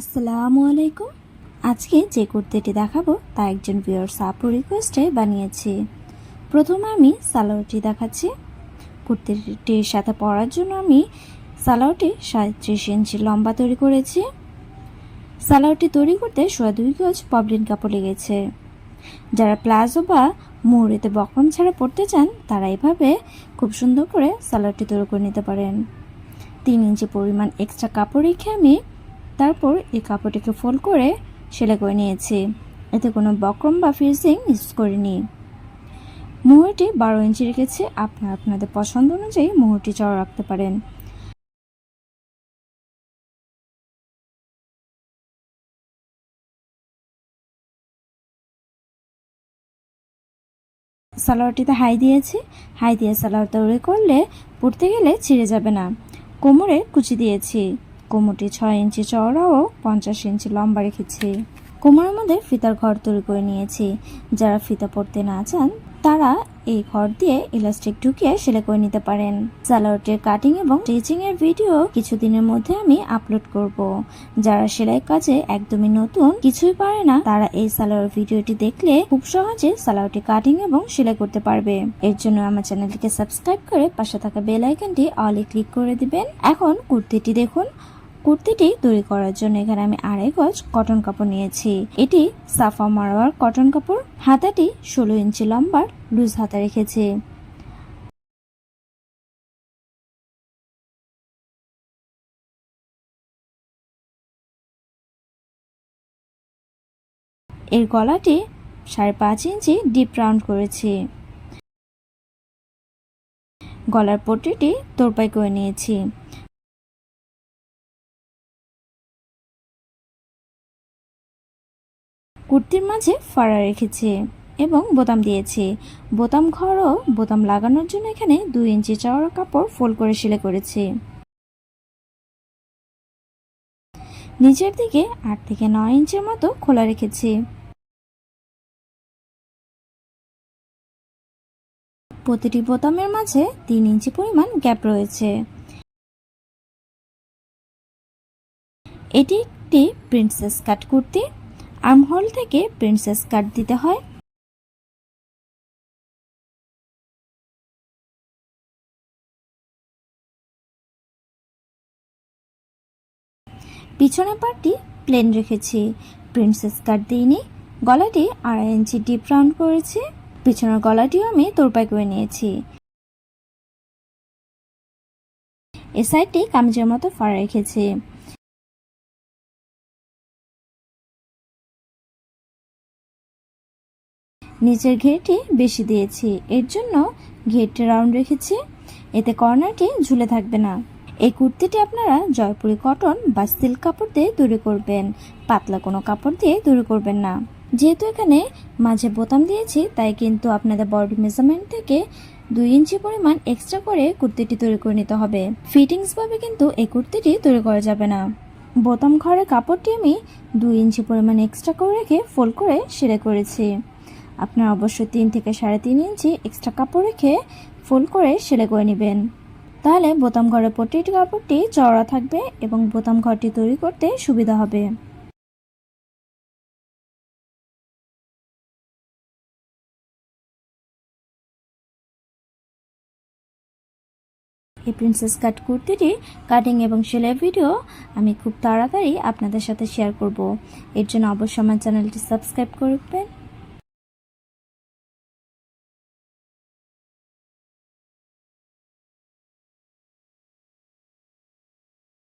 আসসালামু আলাইকুম। আজকে যে কুর্তিটি দেখাবো, তা একজন ভিউয়ার্স আপু রিকোয়েস্টে বানিয়েছি। প্রথমে আমি সালোয়ারটি দেখাচ্ছি। কুর্তিটির সাথে পরার জন্য আমি সালোয়ারটি সাঁত্রিশ ইঞ্চি লম্বা তৈরি করেছি। সালোয়ারটি তৈরি করতে সোয়া দুই গজ পবলিন কাপড় লেগেছে। যারা প্লাজো বা মুহুরিতে বকরম ছাড়া পড়তে চান, তারা এভাবে খুব সুন্দর করে সালোয়ারটি তৈরি করে নিতে পারেন। তিন ইঞ্চি পরিমাণ এক্সট্রা কাপড় রেখে আমি তারপর এই কাপড়টিকে ফোল্ড করে সেলাই করে নিয়েছি। এতে কোনো বক্রম বা ফিরসিং ইউজ করিনি। মুহুরটি বারো ইঞ্চি রেখেছে আপনার আপনাদের পছন্দ অনুযায়ী মুহুরটি চড়া রাখতে পারেন। সালোয়ারটিতে হাই দিয়েছি। হাই দিয়ে সালোয়ার তৈরি করলে পড়তে গেলে ছিঁড়ে যাবে না। কোমরে কুচি দিয়েছি। কোমরটি ছয় ইঞ্চি চওড়া ও পঞ্চাশ ইঞ্চি লম্বা রেখেছি। কোমরের মধ্যে ফিতার ঘর তৈরি করে নিয়েছি। যারা ফিতা পড়তে না চান, তারা এই ঘর দিয়ে ইলাস্টিক ঢুকিয়ে সেলাই করে নিতে পারেন। সালোয়ারটির কাটিং এবং স্টিচিং এর ভিডিও কিছুদিনের মধ্যে আমি আপলোড করব। যারা সেলাই কাজে একদমই নতুন, কিছুই পারে না, তারা এই সালোয়ার ভিডিওটি দেখলে খুব সহজে সালোয়ারটি কাটিং এবং সেলাই করতে পারবে। এর জন্য আমার চ্যানেলটিকে সাবস্ক্রাইব করে পাশে থাকা বেল আইকনটি অলে ক্লিক করে দিবেন। এখন কুর্তিটি দেখুন। কুর্তিটি তৈরি করার জন্য এখানে আমি আড়াই গজ কটন কাপড় নিয়েছি। এটি সাফা মারোয়ার কটন কাপড়। হাতাটি ষোলো ইঞ্চি লম্বার, লুজ হাতা রেখেছি। এর গলাটি সাড়ে পাঁচ ইঞ্চি ডিপ রাউন্ড করেছি। গলার পট্টিটি তোরপাই করে নিয়েছি। কুর্তির মাঝে ফাড়া রেখেছে এবং বোতাম দিয়েছে। বোতাম ঘর ও বোতাম লাগানোর জন্য এখানে দুই ইঞ্চি চওড়া কাপড় ফোল্ড করে সেলাই করেছি। নিচের দিকে আট থেকে নয় ইঞ্চের মতো খোলা রেখেছি। প্রতিটি বোতামের মাঝে তিন ইঞ্চি পরিমাণ গ্যাপ রয়েছে। এটি একটি প্রিন্সেস কাট কুর্তি। আর্মহোল থেকে প্রিন্সেস কাট দিতে হয়। পিছনের পার্টটি প্লেন রেখেছি। প্রিন্সেস কাট দিইনি। গলাটি আড়াই ইঞ্চি ডিপ রাউন্ড করেছি। পিছনের গলাটিও আমি তোরপাই করে নিয়েছি। এ সাইডটি কামিজের মতো ফাড়া রেখেছি। নিচের ঘেরটি বেশি দিয়েছি। এর জন্য ঘেরটি রাউন্ড রেখেছি। এতে কর্নারটি ঝুলে থাকবে না। এই কুর্তিটি আপনারা জয়পুরি কটন বা সিল্ক কাপড় দিয়ে তৈরি করবেন। পাতলা কোনো কাপড় দিয়ে তৈরি করবেন না। যেহেতু এখানে মাঝে বোতাম দিয়েছি, তাই কিন্তু আপনাদের বডি মেজারমেন্ট থেকে দুই ইঞ্চি পরিমাণ এক্সট্রা করে কুর্তিটি তৈরি করে নিতে হবে। ফিটিংস ভাবে কিন্তু এই কুর্তিটি তৈরি করা যাবে না। বোতাম ঘরের কাপড়টি আমি দুই ইঞ্চি পরিমাণ এক্সট্রা করে রেখে ফোল্ড করে সেলাই করেছি। আপনার অবশ্যই তিন থেকে সাড়ে তিন ইঞ্চি এক্সট্রা কাপড় রেখে ফুল করে সেলাই করে নেবেন। তাহলে বোতাম ঘরের প্রতিটি কাপড়টি চওড়া থাকবে এবং বোতাম ঘরটি তৈরি করতে সুবিধা হবে। এই প্রিন্সেস কাট কুর্তিটি কাটিং এবং সেলাই ভিডিও আমি খুব তাড়াতাড়ি আপনাদের সাথে শেয়ার করব। এর জন্য অবশ্যই আমার চ্যানেলটি সাবস্ক্রাইব করবেন